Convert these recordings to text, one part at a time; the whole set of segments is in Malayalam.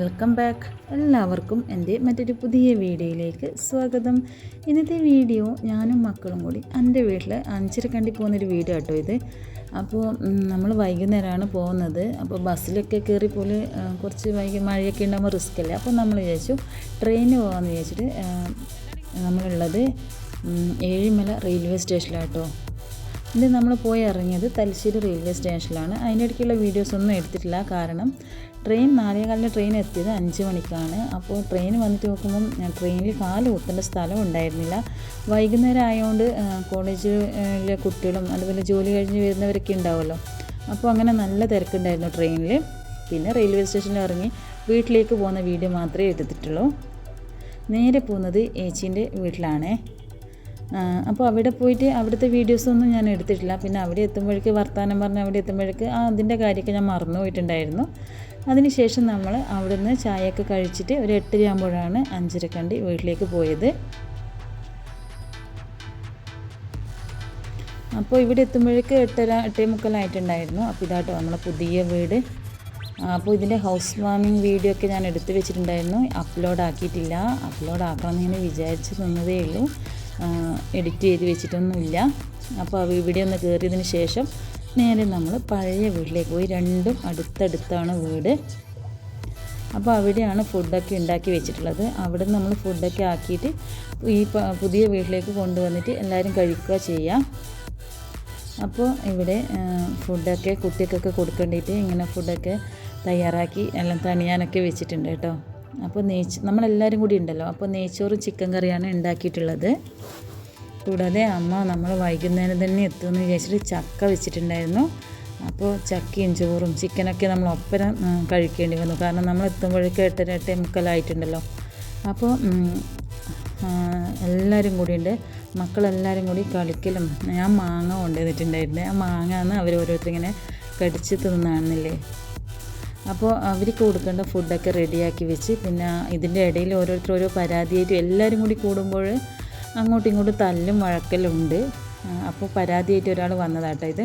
Welcome back. എല്ലാവർക്കും എന്റെ മറ്റൊരു പുതിയ വീഡിയോയിലേക്ക് സ്വാഗതം. ഇന്നത്തെ വീഡിയോ ഞാനും മക്കളും കൂടി എന്റെ വീട്ടിൽ അഞ്ചരക്കണ്ടി പോകുന്നൊരു വീഡിയോ കേട്ടോ ഇത്. അപ്പോൾ നമ്മൾ വൈകുന്നേരമാണ് പോകുന്നത്. അപ്പോൾ ബസ്സിലൊക്കെ കയറി പോലെ കുറച്ച് വൈകി മഴയൊക്കെ ഉണ്ടാകുമ്പോൾ റിസ്ക് അല്ലേ? അപ്പോൾ നമ്മൾ വിചാരിച്ചു ട്രെയിന് പോകാമെന്ന് വിചാരിച്ചിട്ട് നമ്മളുള്ളത് ഏഴിമല റെയിൽവേ സ്റ്റേഷനിലാട്ടോ ഇത് നമ്മൾ പോയി ഇറങ്ങിയത് തലശ്ശേരി റെയിൽവേ സ്റ്റേഷനിലാണ് അതിന്റെ ഇടയ്ക്കുള്ള വീഡിയോസ് ഒന്നും എടുത്തിട്ടില്ല. കാരണം ട്രെയിൻ നാലേകാലിന് ട്രെയിൻ എത്തിയത് അഞ്ച് മണിക്കാണ്. അപ്പോൾ ട്രെയിൻ വന്നിട്ട് നോക്കുമ്പം ട്രെയിനിൽ കാൽ കുത്തേണ്ട സ്ഥലം ഉണ്ടായിരുന്നില്ല. വൈകുന്നേരം ആയതുകൊണ്ട് കോളേജിലെ കുട്ടികളും അതുപോലെ ജോലി കഴിഞ്ഞ് വരുന്നവരൊക്കെ ഉണ്ടാവുമല്ലോ. അപ്പോൾ അങ്ങനെ നല്ല തിരക്കുണ്ടായിരുന്നു ട്രെയിനിൽ പിന്നെ റെയിൽവേ സ്റ്റേഷനിൽ ഇറങ്ങി വീട്ടിലേക്ക് പോകുന്ന വീഡിയോ മാത്രമേ എടുത്തിട്ടുള്ളൂ. നേരെ പോകുന്നത് ഏച്ചീന്റെ വീട്ടിലാണേ. അപ്പോൾ അവിടെ പോയിട്ട് അവിടുത്തെ വീഡിയോസൊന്നും ഞാൻ എടുത്തിട്ടില്ല. പിന്നെ അവിടെ എത്തുമ്പോഴേക്ക് വർത്തമാനം പറഞ്ഞ് അവിടെ എത്തുമ്പോഴേക്ക് ആ അതിന്റെ കാര്യമൊക്കെ ഞാൻ മറന്നു പോയിട്ടുണ്ടായിരുന്നു. അതിനുശേഷം നമ്മൾ അവിടെ നിന്ന് ചായയൊക്കെ കഴിച്ചിട്ട് ഒരു എട്ടര ആകുമ്പോഴാണ് അഞ്ചരക്കണ്ടി വീട്ടിലേക്ക് പോയത്. അപ്പോൾ ഇവിടെ എത്തുമ്പോഴേക്ക് എട്ടര എട്ടേ മുക്കാലായിട്ടുണ്ടായിരുന്നു അപ്പോൾ ഇതാട്ടോ നമ്മളെ പുതിയ വീട്. അപ്പോൾ ഇതിന്റെ ഹൗസ് വാമിങ് വീഡിയോ ഒക്കെ ഞാൻ എടുത്ത് വെച്ചിട്ടുണ്ടായിരുന്നു. അപ്ലോഡ് ആക്കിയിട്ടില്ല. അപ്ലോഡ് ആക്കണമെന്ന് ഇങ്ങനെ വിചാരിച്ചു തന്നതേ ഉള്ളൂ. എഡിറ്റ് ചെയ്ത് വെച്ചിട്ടൊന്നുമില്ല. അപ്പോൾ ആ ഇവിടെ ഒന്ന് കയറിയതിന് ശേഷം നേരെ നമ്മൾ പഴയ വീട്ടിലേക്ക് പോയി. രണ്ടും അടുത്തടുത്താണ് വീട്. അപ്പോൾ അവിടെയാണ് ഫുഡൊക്കെ ഉണ്ടാക്കി വെച്ചിട്ടുള്ളത്. അവിടെ നമ്മൾ ഫുഡൊക്കെ ആക്കിയിട്ട് ഈ പുതിയ വീട്ടിലേക്ക് കൊണ്ടുവന്നിട്ട് എല്ലാവരും കഴിക്കുക ചെയ്യാം. അപ്പോൾ ഇവിടെ ഫുഡൊക്കെ കുട്ടികൾക്കൊക്കെ കൊടുക്കേണ്ടിയിട്ട് ഇങ്ങനെ ഫുഡൊക്കെ തയ്യാറാക്കി എല്ലാം തണിയാനൊക്കെ വെച്ചിട്ടുണ്ട് കേട്ടോ. അപ്പോൾ നെയ്ച്ച് നമ്മളെല്ലാവരും കൂടി ഉണ്ടല്ലോ. അപ്പോൾ നെയ്ച്ചോറും ചിക്കൻ കറിയാണ് ഉണ്ടാക്കിയിട്ടുള്ളത്. കൂടാതെ അമ്മ നമ്മൾ വൈകുന്നേരം തന്നെ എത്തുമെന്ന് വിചാരിച്ചിട്ട് ചക്ക വെച്ചിട്ടുണ്ടായിരുന്നു. അപ്പോൾ ചക്കയും ചോറും ചിക്കനൊക്കെ നമ്മൾ ഒപ്പരം കഴിക്കേണ്ടി വന്നു. കാരണം നമ്മൾ എത്തുമ്പോഴേക്കും എട്ടര എട്ടേ മുക്കാലായിട്ടുണ്ടല്ലോ അപ്പോൾ എല്ലാവരും കൂടിയുണ്ട് മക്കളെല്ലാവരും കൂടി കളിക്കലും. ഞാൻ മാങ്ങ കൊണ്ടുവന്നിട്ടുണ്ടായിരുന്നു. ആ മാങ്ങ എന്ന് അവർ ഓരോരുത്തരിങ്ങനെ കടിച്ച് തിന്നാണെന്നില്ലേ അപ്പോൾ അവർക്ക് കൊടുക്കേണ്ട ഫുഡൊക്കെ റെഡിയാക്കി വെച്ച് പിന്നെ ഇതിന്റെ ഇടയിൽ ഓരോരുത്തർ ഓരോ പരാതിയായിട്ട് എല്ലാവരും കൂടി കൂടുമ്പോൾ അങ്ങോട്ടും ഇങ്ങോട്ടും തല്ലും വഴക്കലുണ്ട് അപ്പോൾ പരാതിയായിട്ട് ഒരാൾ വന്നതാട്ടോ ഇത്.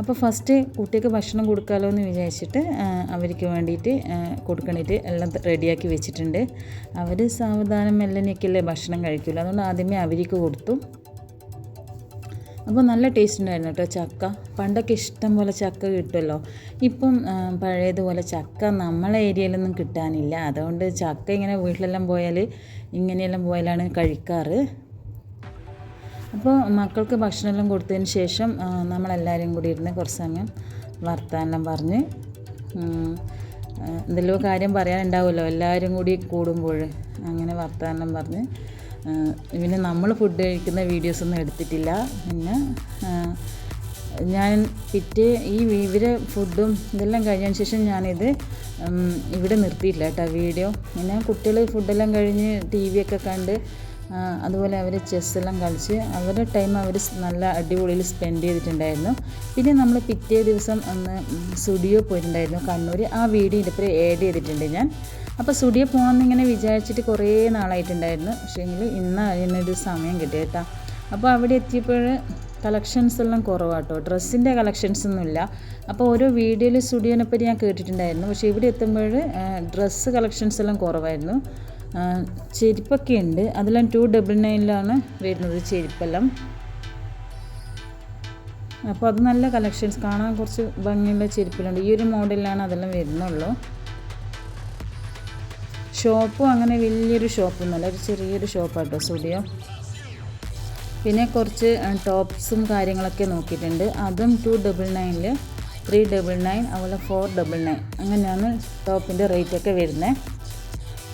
അപ്പോൾ ഫസ്റ്റ് കുട്ടിക്ക് ഭക്ഷണം കൊടുക്കാമല്ലോ എന്ന് വിചാരിച്ചിട്ട് അവർക്ക് വേണ്ടിയിട്ട് കൊടുക്കണിട്ട് എല്ലാം റെഡിയാക്കി വെച്ചിട്ടുണ്ട്. അവർ സാവധാനം മെല്ലനെയൊക്കെയല്ലേ ഭക്ഷണം കഴിക്കില്ല അതുകൊണ്ട് ആദ്യമേ അവർക്ക് കൊടുത്തു. അപ്പോൾ നല്ല ടേസ്റ്റ് ഉണ്ടായിരുന്നു കേട്ടോ ചക്ക. പണ്ടൊക്കെ ഇഷ്ടം പോലെ ചക്ക കിട്ടുമല്ലോ. ഇപ്പം പഴയതുപോലെ ചക്ക നമ്മളെ ഏരിയയിലൊന്നും കിട്ടാനില്ല. അതുകൊണ്ട് ചക്ക ഇങ്ങനെ വീട്ടിലെല്ലാം പോയാൽ ഇങ്ങനെയെല്ലാം പോയാലാണ് കഴിക്കാറ്. അപ്പോൾ മക്കൾക്ക് ഭക്ഷണമെല്ലാം കൊടുത്തതിന് ശേഷം നമ്മളെല്ലാവരും കൂടി ഇരുന്ന് കുറച്ച് സമയം വർത്താനം പറഞ്ഞ് എന്തെല്ലോ കാര്യം പറയാനുണ്ടാവുമല്ലോ. എല്ലാവരും കൂടി കൂടുമ്പോൾ അങ്ങനെ വർത്തമാനം പറഞ്ഞ് പിന്നെ നമ്മൾ ഫുഡ് കഴിക്കുന്ന വീഡിയോസൊന്നും എടുത്തിട്ടില്ല. പിന്നെ ഞാൻ പിറ്റേ ഈ ഇവരെ ഫുഡും ഇതെല്ലാം കഴിഞ്ഞതിന് ശേഷം ഞാനിത് ഇവിടെ നിർത്തിയില്ല കേട്ടോ വീഡിയോ. പിന്നെ കുട്ടികൾ ഫുഡെല്ലാം കഴിഞ്ഞ് ടി വി ഒക്കെ കണ്ട് അതുപോലെ അവർ ചെസ്സെല്ലാം കളിച്ച് അവരുടെ ടൈം അവർ നല്ല അടിപൊളിയിൽ സ്പെൻഡ് ചെയ്തിട്ടുണ്ടായിരുന്നു. പിന്നെ നമ്മൾ പിറ്റേ ദിവസം ഒന്ന് സ്റ്റുഡിയോ പോയിട്ടുണ്ടായിരുന്നു കണ്ണൂർ ആ വീഡിയോ ഇതിപ്പോൾ ആഡ് ചെയ്തിട്ടുണ്ട് ഞാൻ. അപ്പോൾ സ്റ്റുഡിയോ പോകണമെന്ന് ഇങ്ങനെ വിചാരിച്ചിട്ട് കുറേ നാളായിട്ടുണ്ടായിരുന്നു. പക്ഷേ എങ്കിൽ ഇന്ന് അതിനൊരു സമയം കിട്ടി കേട്ടോ അപ്പോൾ അവിടെ എത്തിയപ്പോൾ കളക്ഷൻസ് എല്ലാം കുറവാട്ടോ. ഡ്രസ്സിന്റെ കളക്ഷൻസ് ഒന്നുമില്ല അപ്പോൾ ഓരോ വീഡിയോയിൽ സ്റ്റുഡിയോനെ പറ്റി ഞാൻ കേട്ടിട്ടുണ്ടായിരുന്നു. പക്ഷേ ഇവിടെ എത്തുമ്പോൾ ഡ്രസ്സ് കളക്ഷൻസ് എല്ലാം കുറവായിരുന്നു. ചെരുപ്പൊക്കെ ഉണ്ട്. അതെല്ലാം ടു ഡബിൾ നയനിലാണ് വരുന്നത് ചെരുപ്പെല്ലാം. അപ്പോൾ അത് നല്ല കളക്ഷൻസ് കാണാൻ കുറച്ച് ഭംഗിയുള്ള ചെരുപ്പിലുണ്ട്. ഈ ഒരു മോഡലിലാണ് അതെല്ലാം വരുന്നുള്ളൂ. ഷോപ്പും അങ്ങനെ വലിയൊരു ഷോപ്പൊന്നുമല്ല ഒരു ചെറിയൊരു ഷോപ്പാട്ടോ സ്റ്റുഡിയോ പിന്നെ കുറച്ച് ടോപ്സും കാര്യങ്ങളൊക്കെ നോക്കിയിട്ടുണ്ട്. അതും ടു ഡബിൾ നയനിൽ ത്രീ ഡബിൾ നയൻ അതുപോലെ ഫോർ ഡബിൾ നയൻ അങ്ങനെയാണ് ടോപ്പിന്റെ റേറ്റൊക്കെ വരുന്നത്.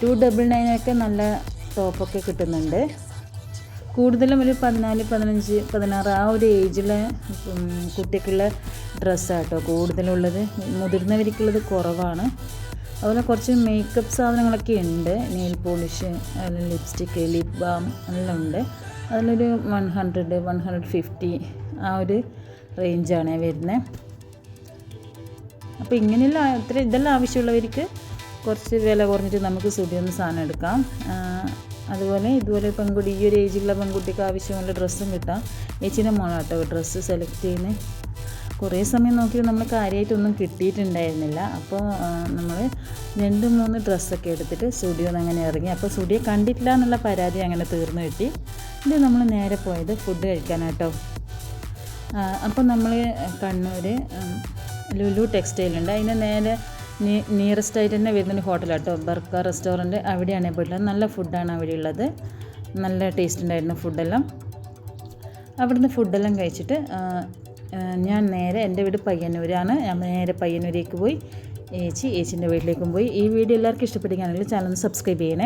ടു ഡബിൾ നയനൊക്കെ നല്ല ടോപ്പൊക്കെ കിട്ടുന്നുണ്ട്. കൂടുതലും ഒരു പതിനാല് പതിനഞ്ച് പതിനാറ് ആ ഒരു ഏജിലെ കുട്ടിക്കുള്ള ഡ്രസ്സാട്ടോ കൂടുതലുള്ളത് മുതിർന്നവർക്കുള്ളത് കുറവാണ്. അതുപോലെ കുറച്ച് മേക്കപ്പ് സാധനങ്ങളൊക്കെ ഉണ്ട്. Nail polish lipstick lip balm എല്ലാം ഉണ്ട്. അതിലൊരു one hundred one hundred fifty ആ ഒരു റേഞ്ചാണ് വരുന്നത്. അപ്പോൾ ഇങ്ങനെയുള്ള ഇത്ര ഇതെല്ലാം ആവശ്യമുള്ളവർക്ക് കുറച്ച് വില കുറഞ്ഞിട്ട് നമുക്ക് സുഡിയൊന്ന് സാധനം എടുക്കാം. അതുപോലെ ഇതുപോലെ പെൺകുട്ടി ഈ ഒരു ഏജിലുള്ള പെൺകുട്ടിക്ക് ആവശ്യമുള്ള ഡ്രസ്സും കിട്ടാം. ഏച്ചിന്റെ മോളാട്ടോ ഡ്രസ്സ് സെലക്ട് ചെയ്യുന്നത് കുറേ സമയം നോക്കിയിട്ട് നമ്മൾ കാര്യമായിട്ടൊന്നും കിട്ടിയിട്ടുണ്ടായിരുന്നില്ല. അപ്പോൾ നമ്മൾ രണ്ട് മൂന്ന് ഡ്രസ്സൊക്കെ എടുത്തിട്ട് സ്റ്റുഡിയോ അങ്ങനെ ഇറങ്ങി. അപ്പോൾ സ്റ്റുഡിയോ കണ്ടിട്ടില്ല എന്നുള്ള പരാതി അങ്ങനെ തീർന്നു കിട്ടി. ഇത് നമ്മൾ നേരെ പോയത് ഫുഡ് കഴിക്കാനാട്ടോ. അപ്പോൾ നമ്മൾ കണ്ണൂർ ലുലു ടെക്സ്റ്റൈലുണ്ട് അതിന്റെ നേരെ നിയറസ്റ്റ് ആയിട്ട് തന്നെ വരുന്നൊരു ഹോട്ടലാട്ടോ ബർക്ക റെസ്റ്റോറന്റ് അവിടെയാണ് പോയിട്ടുള്ളത്. നല്ല ഫുഡാണ് അവിടെ ഉള്ളത് നല്ല ടേസ്റ്റ് ഉണ്ടായിരുന്നു ഫുഡെല്ലാം അവിടുന്ന് ഫുഡെല്ലാം കഴിച്ചിട്ട് ഞാൻ നേരെ എന്റെ വീട് പയ്യന്നൂരാണ്. ഞാൻ നേരെ പയ്യന്നൂരേക്ക് പോയി. ഏച്ചി ഏച്ചിന്റെ വീട്ടിലേക്കും പോയി. ഈ വീഡിയോ എല്ലാവർക്കും ഇഷ്ടപ്പെടുകയാണെങ്കിൽ ചാനൽ സബ്സ്ക്രൈബ് ചെയ്യണേ.